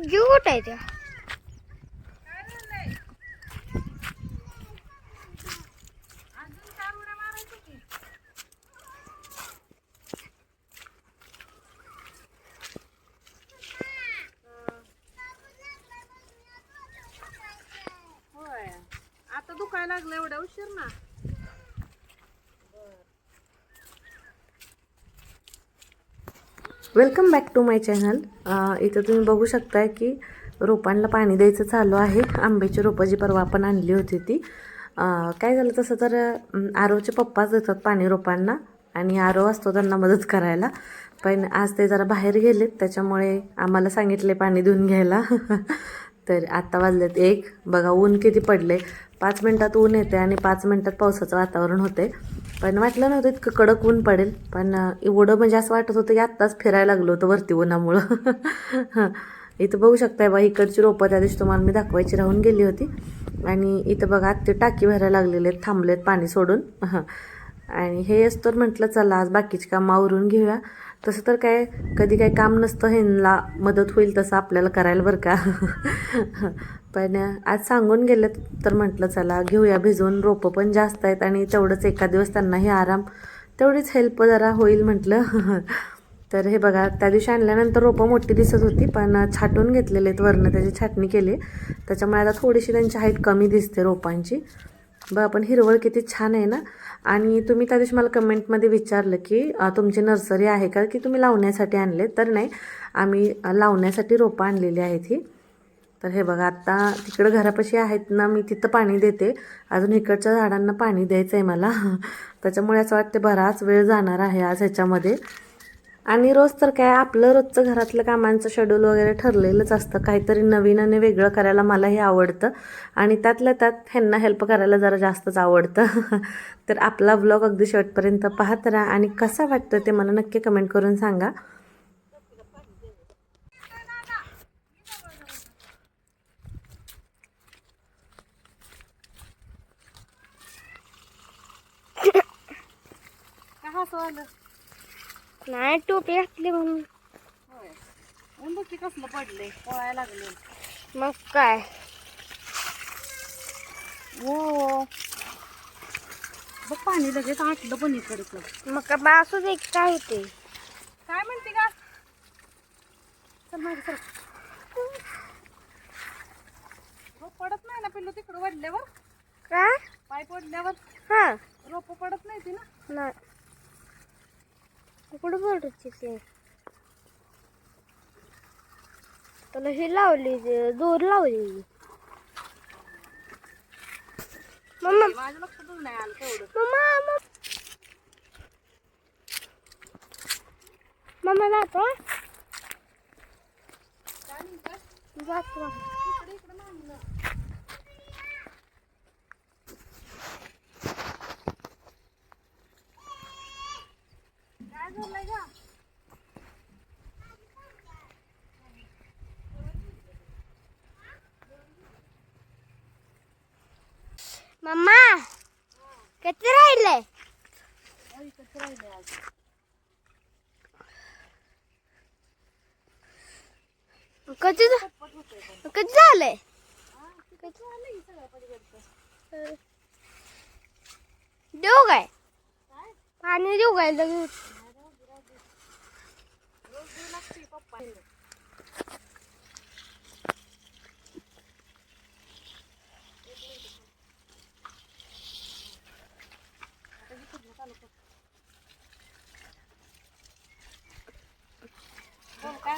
आजी कुठे आहे त्या. होय. आता दुखायला लागलं एवढा उशीर ना. Welcome back to my channel इथं तुम्ही बघू शकताय की रोपांना पाणी द्यायचं चालू आहे. आंब्याची रोपं जी परवा आपण आणली होती ती. काय झालं तसं तर आरोचे पप्पाच देतात पाणी रोपांना आणि आरो असतो त्यांना मदत करायला. पण आज ते जरा बाहेर गेलेत त्याच्यामुळे आम्हाला सांगितले पाणी देऊन घ्यायला. तर आत्ता वाजलेत एक. बघा ऊन किती पडले पाच मिनटात ऊन येते आणि पाच मिनटात पावसाचं वातावरण होते पण वाटलं नव्हतं इतकं कडक ऊन पडेल पण एवढं म्हणजे असं वाटत होतं की आत्ताच फिरायला लागलो होतं वरती उन्हामुळं. इथं बघू शकताय बा इकडची रोपं त्या दिवशी तुम्हाला मी दाखवायची राहून गेली होती. आणि इथं बघा ते टाकी भरायला लागलेले आहेत थांबलेत पाणी सोडून. आणि हे असतं म्हटलं चला आज बाकीची कामं आवरून घेऊया. तसं तर काय कधी काय काम नसतं ह्यांना मदत होईल तसं आपल्याला करायला बरं का. पण आज सांगून गेलेत तर म्हटलं चला घेऊया भिजवून. रोपं पण जास्त आहेत आणि तेवढंच एका दिवस त्यांनाही आराम तेवढीच हेल्प जरा होईल म्हटलं. तर हे बघा त्या दिवशी आणल्यानंतर रोपं मोठी दिसत होती पण छाटून घेतलेले आहेत. वरनं त्याची छाटणी केली. त्याच्यामुळे आता थोडीशी त्यांची हाईट कमी दिसते रोपांची. बघ पण हिरवळ किती छान आहे ना? आणि तुम्ही त्या दिवशी मला कमेंटमध्ये विचारलं की तुमची नर्सरी आहे का? की तुम्ही लावण्यासाठी आणले तर नाही आम्ही लावण्यासाठी रोपं आणलेली आहेत ही. तर हे बघा आता तिकडं घरापाशी आहेत ना मी तिथं पाणी देते. अजून इकडच्या झाडांना पाणी द्यायचं आहे मला. त्याच्यामुळे असं वाटते बराच वेळ जाणार आहे आज ह्याच्यामध्ये. आणि रोज तर काय आपलं रोजचं घरातलं कामांचं शेड्यूल वगैरे ठरलेलंच असतं. काहीतरी नवीन आणि वेगळं करायला मलाही आवडतं. आणि त्यातल्या त्यात ह्यांना हेल्प करायला जरा जास्तच आवडतं. तर आपला ब्लॉग अगदी शेवटपर्यंत पाहत राहा. आणि कसा वाटतं ते मला नक्की कमेंट करून सांगा. हसू आलं नाही टोपी घातली म्हणून. होय. ऊन बघ की कसलं पडलंय? पोळायला लागले मग काय? हो. बघ पाणी लगेच आटलं पण इकडचं. मग काय असू दे काय होते काय म्हणते का चल मागे चल. हो पडत नाही ना पिल्लू तिकडं वडल्यावर? काय? पाय पडल्यावर? हा. रोप पडत नाही ती ना? नाही. कुठं बोलत ते त्याला हे लावली दोर लावली. मम्मा माझ्या लक्षातच नाही आलं तेवढं. मम्मा मम्मा. जातो जातो इकडे इकडे मागलं काय झालंय का मम्मा किती राहिले? कधी झा- कधी झालंय देऊ काय? पाणी देऊ काय? लगेच हो, काय म्हणते हा काय म्हणते काय नाही मी तिथपर्यंत येस तर घे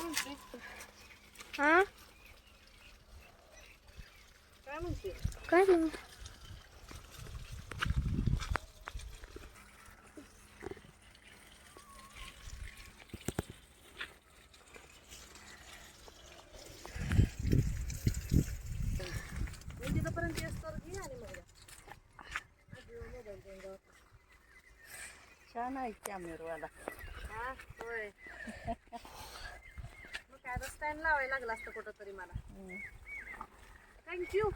आणि मग या. छान आहे कॅमेरवाला हा होय फॅन लावायला लागला असतं कुठं तरी मला थँक्यू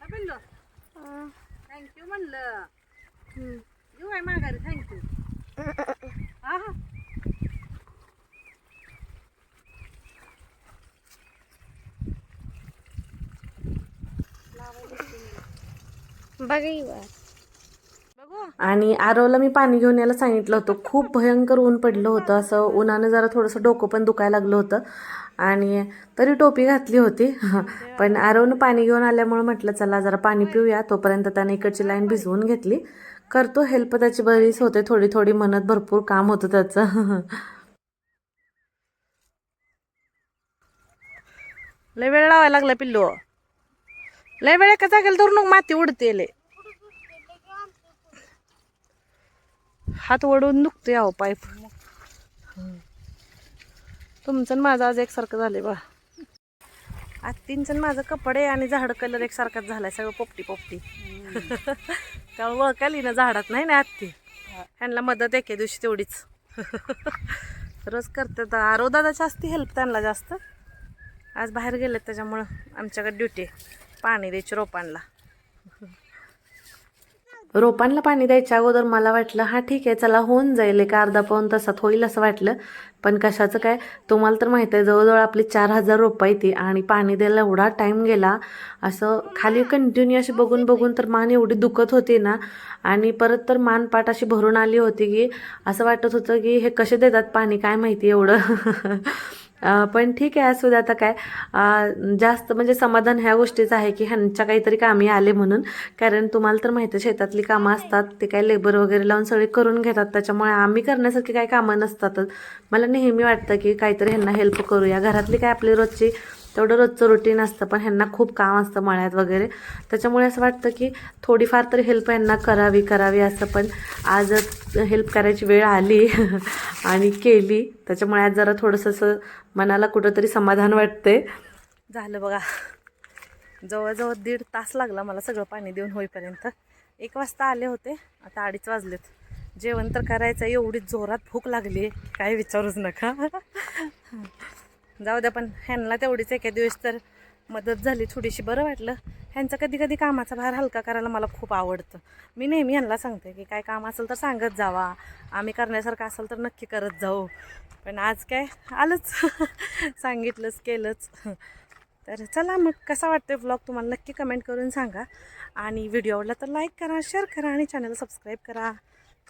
काय म्हणलं थँक्यू म्हणलं. येऊ आहे माघारी. थँक्यू हा हा. बघ आणि आरवला मी पाणी घेऊन यायला सांगितलं होतं. खूप भयंकर ऊन पडलं होतं. असं उन्हानं जरा थोडंसं डोकं पण दुखायला लागलं होतं. आणि तरी टोपी घातली होती. पण आरवनं पाणी घेऊन आल्यामुळं म्हटलं चला जरा पाणी पिऊया. तोपर्यंत त्याने इकडची लाईन भिजवून घेतली. करतो हेल्प त्याची बरीच होते. थोडी थोडी म्हणत भरपूर काम होतं त्याचं. लय वेळ लावायला लागला पिल्लू. लय वेळ एका तर मग माती उडते हात वडून दुखते अहो पाईप तुमचं आणि माझं आज एकसारखं झाले बा आत्तींचं आणि माझं कपडे आणि झाड कलर एकसारखाच झालाय सगळं पोपटी पोपटी. त्यामुळे ओळखाली ना झाडात नाही ना आत्ती? ह्यांना मदत एके दिवशी तेवढीच. रोज करतात. आरो दादाची असती हेल्प त्यांना जास्त. आज बाहेर गेलेत त्याच्यामुळं आमच्याकडे ड्युटी आहे. पाणी द्यायची रोपांना. रोपांना पाणी द्यायच्या अगोदर मला वाटलं हा ठीक आहे चला होऊन जाईल. एक अर्धा पाऊन तासात होईल असं वाटलं. पण कशाचं काय? तुम्हाला तर माहीत आहे जवळजवळ आपली चार हजार रोपं येते आणि पाणी द्यायला एवढा टाईम गेला. असं खाली कंटिन्यू अशी बघून बघून तर मान एवढी दुखत होती ना. आणि परत तर मानपाट अशी भरून आली होती की असं वाटत होतं की हे कसे देतात पाणी? काय माहिती एवढं. पण ठीक आहे असू दे आता काय. जास्त म्हणजे समाधान ह्या गोष्टीचं आहे की ह्यांच्या काहीतरी कामी आले म्हणून. कारण तुम्हाला तर माहिती आहे शेतातली कामं असतात ते काय लेबर वगैरे लावून सगळे करून घेतात. त्याच्यामुळे आम्ही करण्यासारखी काही कामं नसतातच. मला नेहमी वाटतं की काहीतरी ह्यांना हेल्प करूया. घरातली काय आपली रोजची तेवढं रोजचं रुटीन असतं पण ह्यांना खूप काम असतं मळ्यात वगैरे. त्याच्यामुळे असं वाटतं की थोडीफार तरी हेल्प यांना करावी करावी असं पण आज हेल्प करायची वेळ आली आणि केली. त्याच्यामुळे आज जरा थोडंसं असं मनाला कुठंतरी समाधान वाटते झालं बघा. जवळजवळ दीड तास लागला मला सगळं पाणी देऊन होईपर्यंत. एक वाजता आले होते आता अडीच वाजलेत. जेवण तर करायचं एवढी जोरात भूक लागली काय विचारूच नका. जाऊ द्या पण ह्यांना तेवढीच एका दिवस तर मदत झाली थोडीशी बरं वाटलं. ह्यांचा कधी कधी कामाचा भार हलका करायला मला खूप आवडतं. मी नेहमी ह्यांना सांगते की काय काम असेल तर सांगत जावा. आम्ही करण्यासारखं असेल तर नक्की करत जाऊ. पण आज काय? आलंच. सांगितलंच केलंच. तर चला मग कसा वाटतोय ब्लॉग तुम्हाला नक्की कमेंट करून सांगा. आणि व्हिडिओ आवडला तर लाईक करा शेअर करा आणि चॅनल सबस्क्राईब करा.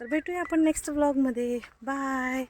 तर भेटूया आपण नेक्स्ट ब्लॉगमध्ये बाय